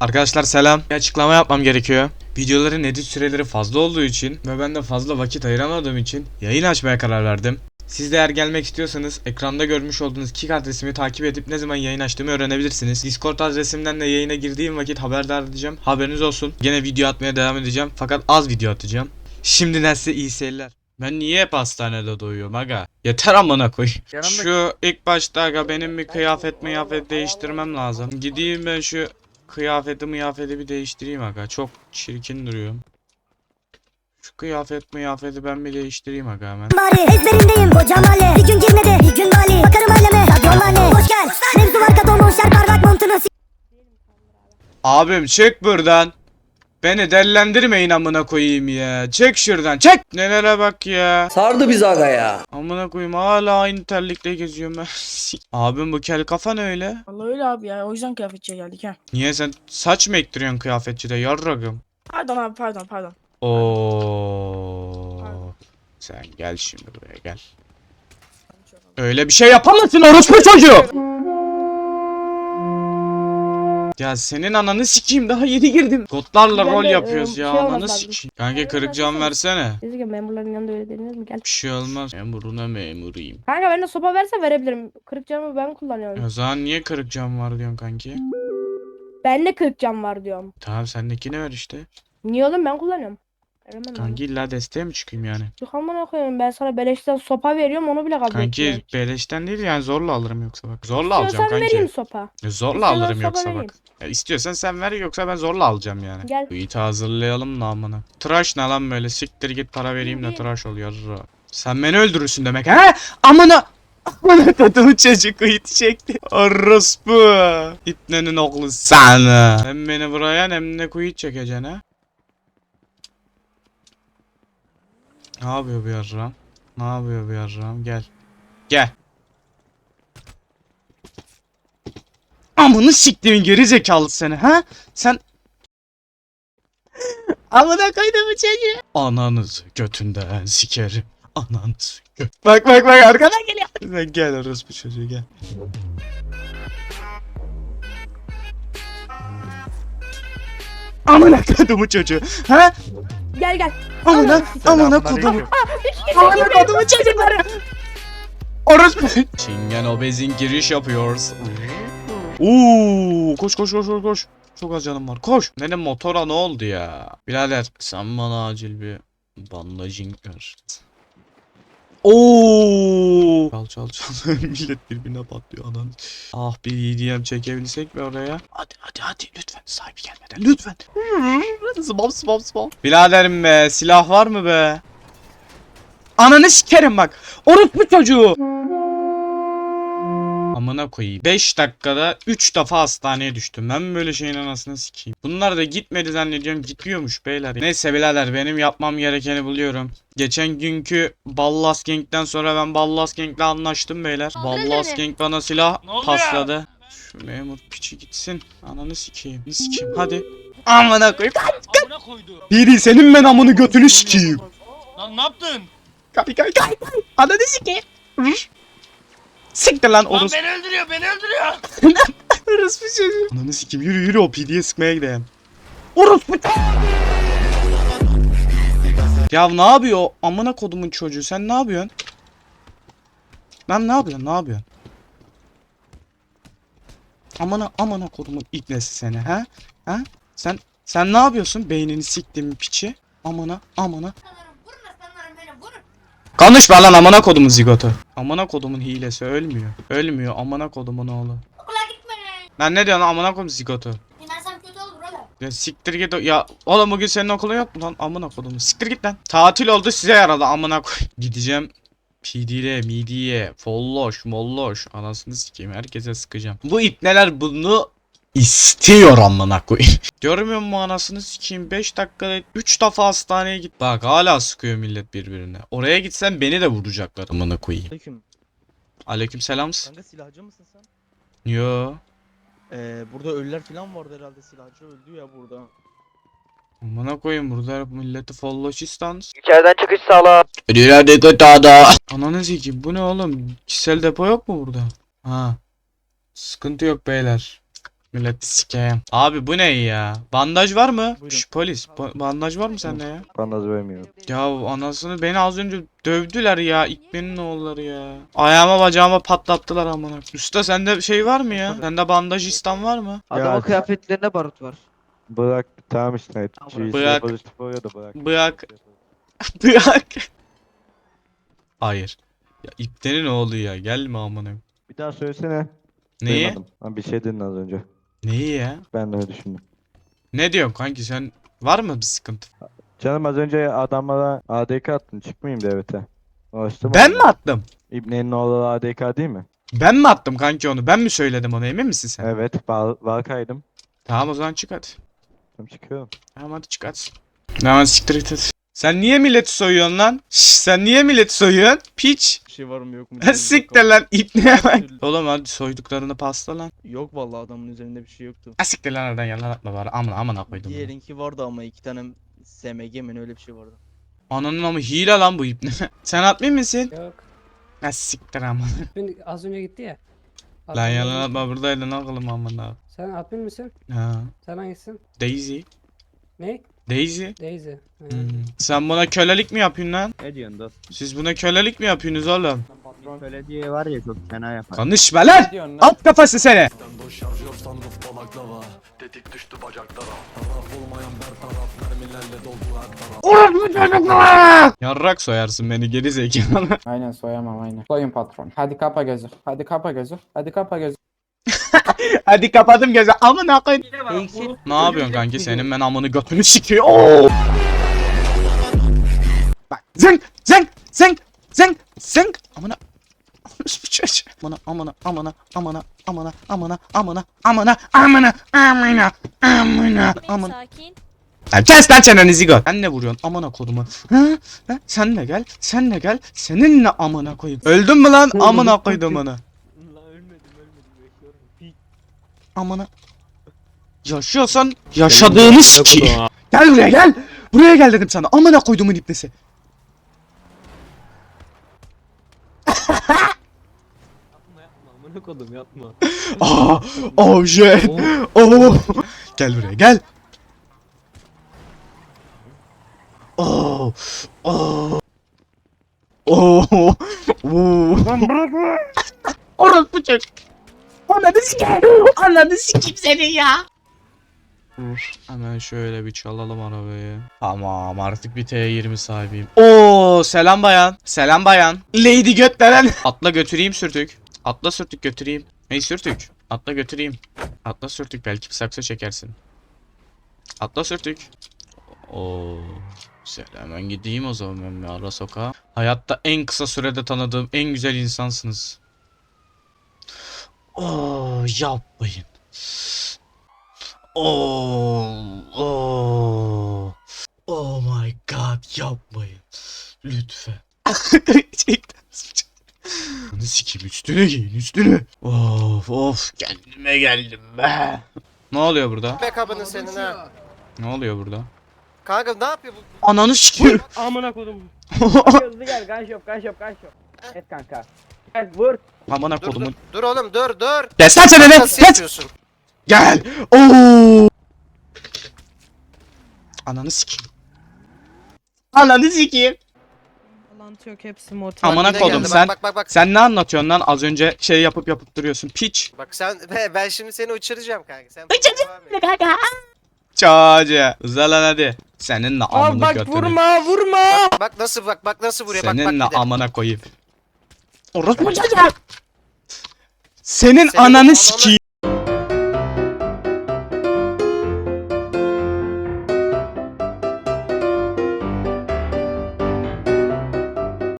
Arkadaşlar selam. Bir açıklama yapmam gerekiyor. Videoların edit süreleri fazla olduğu için ve ben de fazla vakit ayıramadığım için yayın açmaya karar verdim. Siz de eğer gelmek istiyorsanız ekranda görmüş olduğunuz kick adresimi takip edip ne zaman yayın açtığımı öğrenebilirsiniz. Discord adresimden de yayına girdiğim vakit haberdar edeceğim. Haberiniz olsun. Gene video atmaya devam edeceğim fakat az video atacağım. Şimdiden size iyi seyirler. Ben niye hep hastanede doyuyorum aga? Yeter amına koy. Şu ilk başta aga benim bir kıyafet mıyafet değiştirmem lazım. Gideyim ben şu kıyafeti mıyafeti bir değiştireyim aga. Çok çirkin duruyorum. Şu kıyafet mıyafeti ben bir değiştireyim aga hemen. Bari ezberindeyim koca mahalle Bir gün girmedi bir gün bali Bakarım aileme radyo mahalle Hoş gel Mevzu var katomon şer parmak montunu Abim çık buradan. Beni dellendirmeyin amına koyayım ya. Çek şuradan çek. Nelere bak ya. Sardı biz aga ya. Amına koyayım hala aynı terlikle geziyorum ben. Abim bu kel kafa ne öyle? Vallahi öyle abi ya. O yüzden kıyafetçiye geldik ha. Niye sen saç mı ektiriyorsun kıyafetçide yarragım? Pardon abi pardon pardon. Oo. Sen gel şimdi buraya gel. Öyle bir şey yapamazsın orospu çocuğu. Ya senin ananı sikeyim daha yeni girdim. Kodlarla rol yapıyoruz e, ya şey olmaz ananı lazım. sikeyim. Kanka kırık cam versene. Dedi ki memurların yanında öyle denir mi? Gel. Bir şey olmaz. Memuruna memuruyum. Kanka ben de sopa verse verebilirim. Kırık camı ben kullanıyorum. O zaman niye kırık cam var diyorsun kanki? Bende kırık cam var diyorum. Tamam sendekini ver işte. Niye oğlum ben kullanıyorum. Veremem Kanki illa desteğe mi çıkayım yani? Yok amına koyayım ben sana beleşten sopa veriyorum onu bile kabul Kanki etmiyorum. beleşten değil yani zorla alırım yoksa bak. Zorla alacağım İstiyorsan kanki. vereyim sopa. Ya Zorla İstiyorsan alırım yoksa vereyim. bak. Ya istiyorsan sen ver yoksa ben zorla alacağım yani. Gel. İti hazırlayalım da amına. Tıraş ne lan böyle siktir git para vereyim de Şimdi- tıraş ol yarra. Sen beni öldürürsün demek he? Amına. Amına kadını çocuk iti çekti. Orospu. İtnenin oğlu sana. Hem beni buraya hem de kuyut çekeceksin ha. Ne yapıyor bu yarram? Ne yapıyor bu yarram? Gel. Gel. Amını siktiğin geri zekalı seni ha? Sen Amına koydum çocuğu. Ananızı götünden sikerim. Ananızı göt. Bak bak bak arkadan geliyor. Gel orospu çocuğu gel. Amına kodumu çocuğu. Ha? Gel gel. Amına amına kodumu. Amına kodumu çocukları. Orospu. Çingen obezin giriş yapıyoruz. Oo, koş koş koş koş koş. Çok az canım var. Koş. Benim motora ne oldu ya? Birader sen bana acil bir bandajing ver. Oo! Çal çal çal. Millet birbirine patlıyor anan. Ah bir EDM çekebilsek mi oraya? Hadi hadi hadi lütfen sahibi gelmeden lütfen. Spam spam spam. Biraderim be silah var mı be? Ananı sikerim bak. Orospu çocuğu. Amına koyayım. 5 dakikada 3 defa hastaneye düştüm. Ben böyle şeyin anasını sikeyim. Bunlar da gitmedi zannediyorum. Gidiyormuş beyler. Neyse birader benim yapmam gerekeni buluyorum. Geçen günkü Ballas Gang'den sonra ben Ballas Gang'le anlaştım beyler. Ballas Gang bana silah pasladı. Şu memur piçi gitsin. Ananı sikeyim. Ne sikeyim hadi. Amına koyayım. Amına koydu. Biri senin ben amını götünü sikeyim. Lan ne yaptın? Kapı kapı kapı. Ananı sikeyim. Siktir lan Lan orospu. beni öldürüyor, beni öldürüyor. Orospu çocuğu. Ananı sikeyim yürü yürü o PD'ye sıkmaya gidelim. Orospu Ya ne yapıyor o amına kodumun çocuğu sen ne yapıyorsun? Lan ne yapıyorsun ne yapıyorsun? Amına amına kodumun ibnesi seni ha? Ha? Sen sen ne yapıyorsun beynini siktiğimin piçi? Amına amına. Konuşma lan amına kodumun zigotu. Amına kodumun hilesi ölmüyor. Ölmüyor amına kodumun oğlu. Okula gitme Lan ne diyorsun amına kodum zigotu? Dinlersem kötü olur oğlum Ya siktir git o- ya oğlum bugün senin okulun yok mu lan amına kodumu siktir git lan. Tatil oldu size yaradı amına koy. Gideceğim PD'ye, midiye, folloş, molloş anasını sikeyim herkese sıkacağım. Bu ipneler bunu istiyor amına koy. Görmüyor musun anasını sikeyim 5 dakikada 3 defa hastaneye git. Bak hala sıkıyor millet birbirine. Oraya gitsen beni de vuracaklar amına koyayım. Aleyküm. Aleyküm selam. Kanka silahcı mısın sen? Yo. Ee, burada ölüler falan vardı herhalde silahcı öldü ya burada. Amına koyayım burada milleti folloş istans. İçeriden çıkış sağla. Nerede gıdada? Ananı sikeyim bu ne oğlum? Kişisel depo yok mu burada? Ha. Sıkıntı yok beyler. Millet sikeyim. Abi bu ne ya? Bandaj var mı? Buyurun. Şş, polis. ba- bandaj var mı sende ya? Bandaj vermiyorum. Ya anasını beni az önce dövdüler ya. İkbenin oğulları ya. Ayağıma bacağıma patlattılar amına. Usta sende şey var mı ya? Sende bandaj istan var mı? Adamın Ya- kıyafetlerine barut var. Bırak tamam işte. Bırak. da bırak. Bırak. Bırak. Hayır. Ya İkbenin oğlu ya. Gelme amına. Bir daha söylesene. Neyi? Duymadım. Bir şey dedin az önce. Neyi ya? Ben de öyle düşündüm. Ne diyorsun kanki sen? Var mı bir sıkıntı? Canım az önce adamlara ADK attın. Çıkmayayım devlete. Ulaştı mı? Ben mi attım? İbne'nin oğlu ADK değil mi? Ben mi attım kanki onu? Ben mi söyledim onu? Emin misin sen? Evet. Bal Balkaydım. Tamam o zaman çık hadi. Tamam çıkıyorum. Tamam hadi çık hadi. Tamam siktir git hadi. Sen niye milleti soyuyorsun lan? Şş, sen niye milleti soyuyorsun? Piç. Şey var mı yok mu? Siktir lan ipneye bak. Oğlum hadi soyduklarını pasta lan. Yok vallahi adamın üzerinde bir şey yoktu. Ha siktir lan oradan yalan atma bari. Aman aman koydum. bunu. Diğerinki vardı ama iki tane SMG mi öyle bir şey vardı. Ananın ama hile lan bu ipne. Sen atmayayım mısın? Yok. Ha siktir aman. Dün az önce gitti ya. lan Admin yalan olmuş. atma buradaydın oğlum aman ha. Sen admin misin? Ha. Sen hangisisin? Daisy. Ne? Daisy. Daisy. Hmm. Sen buna kölelik mi yapıyorsun lan? Ne diyorsun dostum? Siz buna kölelik mi yapıyorsunuz oğlum? Belediye var ya çok fena yapar. Konuşma lan! Alt kafası seni! Yarrak soyarsın beni geri zekalı. Aynen soyamam aynen. Soyun patron. Hadi kapa gözü. Hadi kapa gözü. Hadi kapa gözü. Hadi kapadım gözü. Amına koyayım. Ne yapıyorsun kanki senin ben amını götünü sikiyor. Oo! Bak zeng zeng zeng zeng zeng amına. Amına amına amına amına amına amına amına amına amına amına amına amına. Lan kes lan çeneni zigot. Sen ne vuruyorsun amına kodumu? Ha? Ha? Sen de gel. Sen de gel. Seninle amına koyayım. Öldün mü lan amına koydum onu. Lan ölmedim ölmedim yaşıyorum. Amına. Yaşıyorsan yaşadığını siki. Gel buraya gel. Buraya gel dedim sana. Amına koydumun ipnesi. Amına kodum yapma. Aa, oh shit. Oh. Gel buraya gel. Oh. Oh. Oh. Oh. Orospu çocuk. Ananı sikeyim. Ananı sikeyim seni ya. Dur. Hemen şöyle bir çalalım arabayı. Tamam artık bir T20 sahibiyim. Oo selam bayan. Selam bayan. Lady götleren. Atla götüreyim sürtük. Atla sürtük götüreyim. Hey sürtük. Atla götüreyim. Atla sürtük belki bir saksı çekersin. Atla sürtük. Oo. Güzel hemen gideyim o zaman ben ara sokağa. Hayatta en kısa sürede tanıdığım en güzel insansınız. Oo yapmayın. Oo, oo. Oh my god yapmayın. Lütfen. Gerçekten. Bunu sikeyim üstüne giyin üstüne. Of of kendime geldim be. Ne oluyor burada? Backup'ını senin ha. Ne oluyor burada? Kanka ne yapıyor bu? Ananı sikeyim. Amına kodum. Hızlı gel ganşop ganşop ganşop. Et kanka. Gel vur. Amına Dur, dur, kodumun. dur oğlum dur dur. Kes lan çeneni. Nasıl Kes. yapıyorsun? Gel. Oo. Ananı sikeyim. Ananı sikeyim. Bağlantı yok hepsi motor. Amına yine kodum geldi, sen. Bak bak bak. Sen ne anlatıyorsun lan? Az önce şey yapıp yapıp duruyorsun. Piç. Bak sen be, ben şimdi seni uçuracağım kanka. Sen Uçuracağım. Çocuğa. Uza lan hadi. Seninle Al amını bak vurma vurma. Bak nasıl bak bak nasıl vuruyor bak bak Seninle bir de. amına koyayım. Orospu mu? Senin ananı sikeyim.